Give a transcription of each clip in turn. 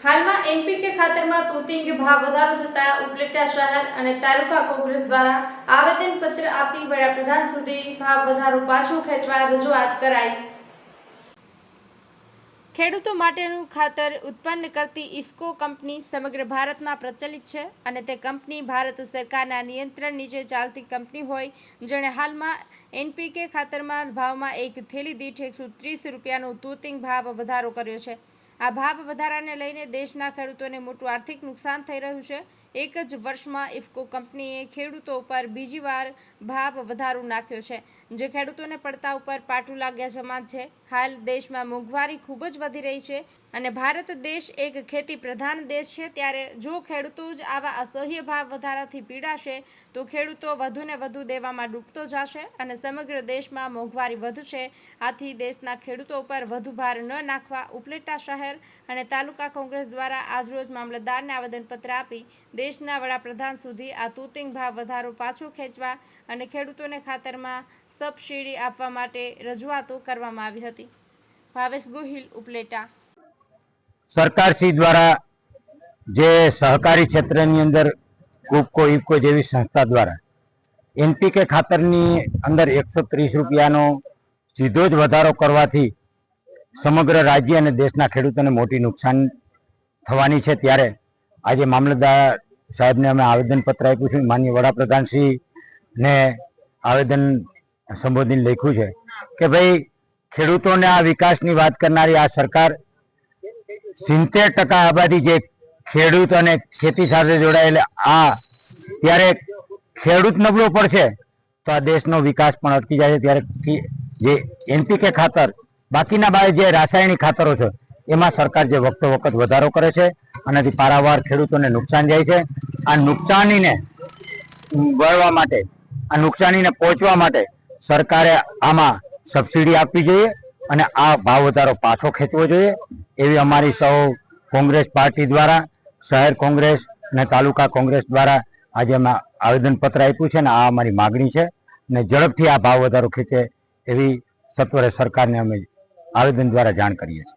હાલમાં એનપીકે ખાતરમાં તૂતિંગ ભાવ વધારો થતા ઉપલેટા શહેર અને તાલુકા કોંગ્રેસ દ્વારા આવેદનપત્ર આપી વડાપ્રધાન સુધી ભાવ વધારો પાછો ખેંચવા રજૂઆત કરાઈ. ખેડૂતો માટેનું ખાતર ઉત્પન્ન કરતી ઇફકો કંપની સમગ્ર ભારતમાં પ્રચલિત છે અને તે કંપની ભારત સરકારના નિયંત્રણ નીચે ચાલતી કંપની હોય, જેણે હાલમાં એનપીકે ખાતરમાં ભાવમાં એક થેલી દીઠ એકસો ત્રીસ રૂપિયાનો તૂતિંગ ભાવ વધારો કર્યો છે. આ ભાવ વધારાને લઈને દેશના ખેડૂતોને મોટું આર્થિક નુકસાન થઈ રહ્યું છે. એક જ વર્ષમાં ઇફકો કંપનીએ ખેડૂતો ઉપર બીજી વાર ભાવ વધારો નાખ્યો છે. જે ખેડૂતોને પડતા ઉપર પાટું લાગ્યા સમાન છે. હાલ દેશમાં મોંઘવારી ખૂબ જ વધી રહી છે. અને ભારત દેશ એક ખેતી પ્રધાન દેશ છે, ત્યારે જો ખેડૂતો જ આવા અસહ્ય ભાવ વધારાથી પીડાશે, તો ખેડૂતો વધુને વધુ દેવામાં ડૂબતો જશે અને સમગ્ર દેશમાં મોંઘવારી વધશે. આથી દેશના ખેડૂતો ઉપર વધુ ભાર ન નાખવા ઉપલેટા શહેર અને તાલુકા કોંગ્રેસ દ્વારા આજરોજ મામલતદારને આવેદનપત્ર આપી દેશના વડાપ્રધાન સુધી આ તૂતિંગ ભાવ વધારો પાછો ખેંચવા અને ખેડૂતોને ખાતરમાં સબસિડી આપવા માટે રજૂઆતો કરવામાં આવી હતી. ભાવેશ ગોહિલ, ઉપલેટા. સરકારશ્રી દ્વારા જે સહકારી ક્ષેત્રની અંદર કુપકો ઇફકો જેવી સંસ્થા દ્વારા એનપીકે ખાતરની અંદર એકસો ત્રીસ રૂપિયાનો સીધો જ વધારો કરવાથી સમગ્ર રાજ્ય અને દેશના ખેડૂતોને મોટી નુકસાન થવાની છે. ત્યારે આજે મામલતદાર સાહેબને અમે આવેદનપત્ર આપ્યું છે. માનનીય વડાપ્રધાનશ્રીને આવેદન સંબોધીને લખ્યું છે કે ભાઈ ખેડૂતોને આ વિકાસની વાત કરનારી આ સરકાર સિત્તેર ટકા આબાદી જે ખેડૂત અને ખેતી સાથે જોડાયેલ આ ત્યારે ખેડૂત નબળો પડશે તો આ દેશનો વિકાસ પણ અટકી જાય છે. ત્યારે જે એનપીકે ખાતર, બાકીના બા જે રાસાયણિક ખાતરો છે, એમાં સરકાર જે વખતો વખત વધારો કરે છે આનાથી પારાવાર ખેડૂતોને નુકસાન જાય છે. આ નુકસાનીને વળવા માટે, આ નુકસાનીને પહોંચવા માટે સરકારે આમાં સબસિડી આપવી જોઈએ અને આ ભાવ વધારો પાછો ખેંચવો જોઈએ. એવી અમારી સૌ કોંગ્રેસ પાર્ટી દ્વારા, શહેર કોંગ્રેસ અને તાલુકા કોંગ્રેસ દ્વારા આજે અમે આવેદનપત્ર આપ્યું છે ને આ અમારી માગણી છે ને ઝડપથી આ ભાવ વધારો ખેંચે એવી સત્વરે સરકારને અમે આવેદન દ્વારા જાણ કરીએ છીએ.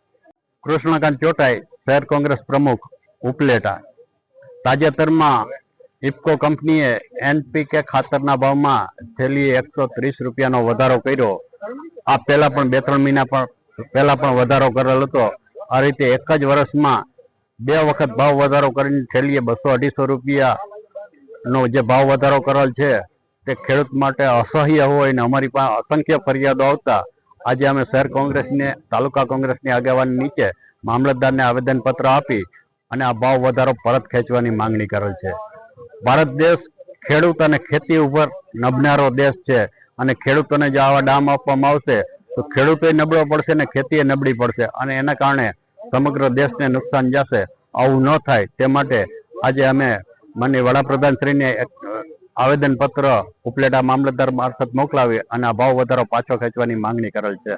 કૃષ્ણકાંત ચોટાઈ શહેર કોંગ્રેસ પ્રમુખ ઉપલેટા. તાજેતરમાં ઇફકો કંપનીએ એનપીકે ખાતરના ભાવમાં થેલી એકસો ત્રીસ રૂપિયાનો વધારો કર્યો. આ પહેલા પણ બે ત્રણ મહિના પણ પહેલા પણ વધારો કરેલ હતો. આ રીતે એક જ વર્ષમાં બે વખત ભાવ વધારો કરીને છેલ્લીએ બસો અઢીસો રૂપિયાનો જે ભાવ વધારો કરેલ છે, તે ખેડૂત માટે અસહ્ય હોય ને અમારી પાસે અસંખ્ય ફરિયાદો આવતા. આજે અમે શહેર કોંગ્રેસને, તાલુકા કોંગ્રેસની આગેવાની નીચે મામલતદારને આવેદનપત્ર આપી અને આ ભાવ વધારો પરત ખેંચવાની માંગણી કરેલ છે. ભારત દેશ ખેડૂત અને ખેતી ઉપર નબનારો દેશ છે અને ખેડૂતોને જો આવા ડામ આપવામાં આવશે, તો ખેડૂતોએ નબળો પડશે ને ખેતીએ નબળી પડશે અને એના કારણે સમગ્ર દેશને નુકસાન જશે, આવું ન થાય. તે માટે આજે અમે માનનીય વડાપ્રધાનશ્રીને આવેદનપત્ર ઉપલેટા મામલતદાર મારફત મોકલાવી અને આ ભાવ વધારો પાછો ખેંચવાની માંગણી કરેલ છે.